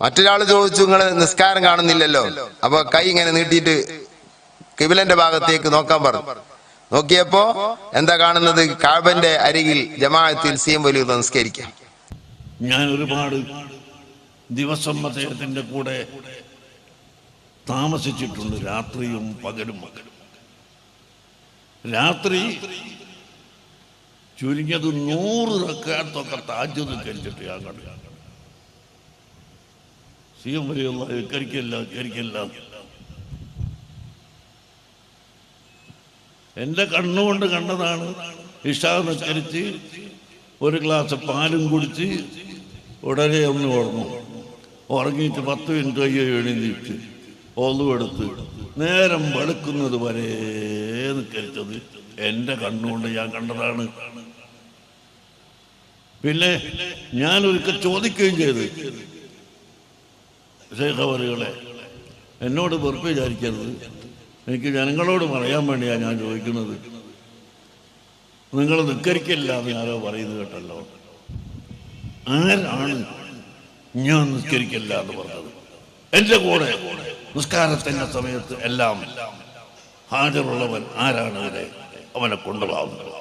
മറ്റൊരാൾ ചോദിച്ചു നിങ്ങൾ നിസ്കാരം കാണുന്നില്ലല്ലോ? അപ്പൊ കൈ ഇങ്ങനെ നീട്ടിയിട്ട് കിബിലന്റെ ഭാഗത്തേക്ക് നോക്കാൻ പറഞ്ഞു. നോക്കിയപ്പോ എന്താ കാണുന്നത്? കാബന്റെ അരികിൽ ജമാഅത്തിൽ സീം വലിയ നമസ്കരിക്കാം ഞാൻ ഒരുപാട് ദിവസം അദ്ദേഹത്തിന്റെ കൂടെ താമസിച്ചിട്ടുണ്ട്. രാത്രിയും പകലും. പകലും രാത്രി ചുരുങ്ങിയത് നൂറ് റക്കാത്തൊക്കെ താജ്യത് കഴിച്ചിട്ട് ഞാൻ കണ്ടു സിയം വരെയുള്ള കരിക്കല്ല കരിക്കല്ല എന്റെ കണ്ണുകൊണ്ട് കണ്ടതാണ് ഇഷാ നിസ്കരിച്ച് ഒരു ഗ്ലാസ് പാലും കുടിച്ച് ഉടനെ ഒന്ന് ഉറങ്ങും. ഉറങ്ങിയിട്ട് പത്ത് മിനിറ്റ് കയ്യോ എഴുന്നേറ്റ് ഒന്നുമെടുത്ത് നേരം വെളുക്കുന്നത് വരെ നിസ്കരിച്ചത് എന്റെ കണ്ണുകൊണ്ട് ഞാൻ കണ്ടതാണ്. പിന്നെ ഞാൻ ഒരിക്കൽ ചോദിക്കുകയും ചെയ്ത് ശേഖവറുകളെ എന്നോട് വെറുപ്പ് വിചാരിക്കരുത്. എനിക്ക് ജനങ്ങളോട് പറയാൻ വേണ്ടിയാണ് ഞാൻ ചോദിക്കുന്നത്. നിങ്ങൾ നിസ്കരിക്കില്ല എന്ന് ആരോ പറയുന്നത് കേട്ടല്ലോ. ആരാണ് ഞാൻ നിസ്കരിക്കില്ല എന്ന് പറഞ്ഞത്? എന്റെ കൂടെ നിസ്കാരത്തിന്റെ സമയത്ത് എല്ലാം ഹാജറുള്ളവൻ ആരാണ് അവരെ അവനെ കൊണ്ടുപോകുന്നത്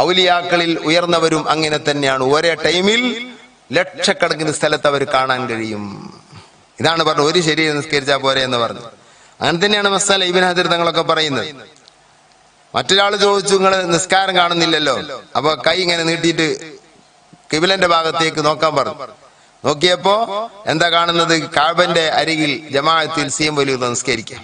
ഔലിയാക്കളിൽ ഉയർന്നവരും അങ്ങനെ തന്നെയാണ്. ഒരേ ടൈമിൽ ലക്ഷക്കണക്കിന് സ്ഥലത്ത് അവർ കാണാൻ കഴിയും. ഇതാണ് പറഞ്ഞത് ഒരു ശരീരം നിസ്കരിച്ചാൽ പോരെ എന്ന് പറഞ്ഞു അങ്ങനെ തന്നെയാണ് മസാല ഇബിൻ ഹജർ തങ്ങളൊക്കെ പറയുന്നത്. മറ്റൊരാൾ ചോദിച്ചു നിങ്ങൾ നിസ്കാരം കാണുന്നില്ലല്ലോ? അപ്പൊ കൈ ഇങ്ങനെ നീട്ടിയിട്ട് കിബിലന്റെ ഭാഗത്തേക്ക് നോക്കാൻ പറഞ്ഞു. നോക്കിയപ്പോ എന്താ കാണുന്നത്? കാബന്റെ അരികിൽ ജമാഅത്തിൽ സിയം വലിയ നമസ്കരിക്കാം